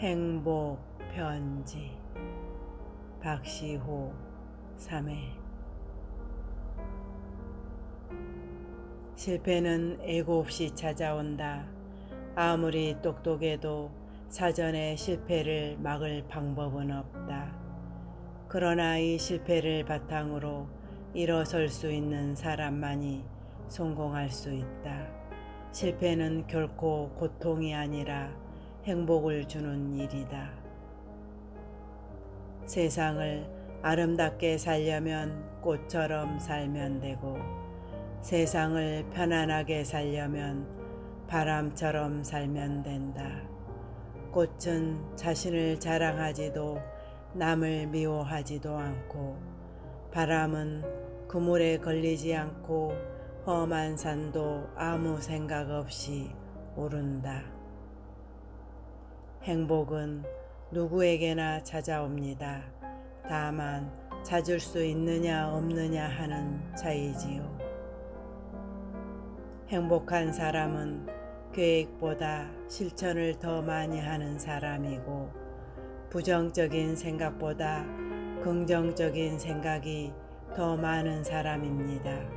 행복 편지 박시호 3회 실패는 애고 없이 찾아온다. 아무리 똑똑해도 사전에 실패를 막을 방법은 없다. 그러나 이 실패를 바탕으로 일어설 수 있는 사람만이 성공할 수 있다. 실패는 결코 고통이 아니라 행복을 주는 일이다. 세상을 아름답게 살려면 꽃처럼 살면 되고 세상을 편안하게 살려면 바람처럼 살면 된다. 꽃은 자신을 자랑하지도 남을 미워하지도 않고 바람은 그물에 걸리지 않고 험한 산도 아무 생각 없이 오른다. 행복은 누구에게나 찾아옵니다. 다만 찾을 수 있느냐 없느냐 하는 차이지요. 행복한 사람은 계획보다 실천을 더 많이 하는 사람이고 부정적인 생각보다 긍정적인 생각이 더 많은 사람입니다.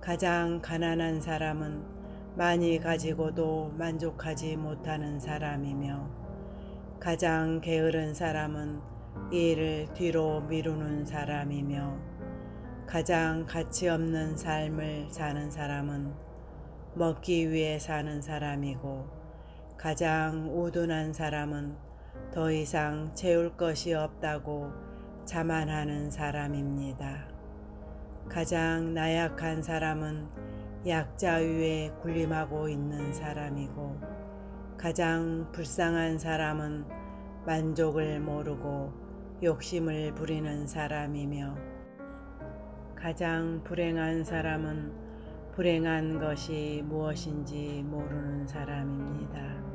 가장 가난한 사람은 많이 가지고도 만족하지 못하는 사람이며 가장 게으른 사람은 일을 뒤로 미루는 사람이며 가장 가치 없는 삶을 사는 사람은 먹기 위해 사는 사람이고 가장 우둔한 사람은 더 이상 채울 것이 없다고 자만하는 사람입니다. 가장 나약한 사람은 약자 위에 군림하고 있는 사람이고 가장 불쌍한 사람은 만족을 모르고 욕심을 부리는 사람이며 가장 불행한 사람은 불행한 것이 무엇인지 모르는 사람입니다.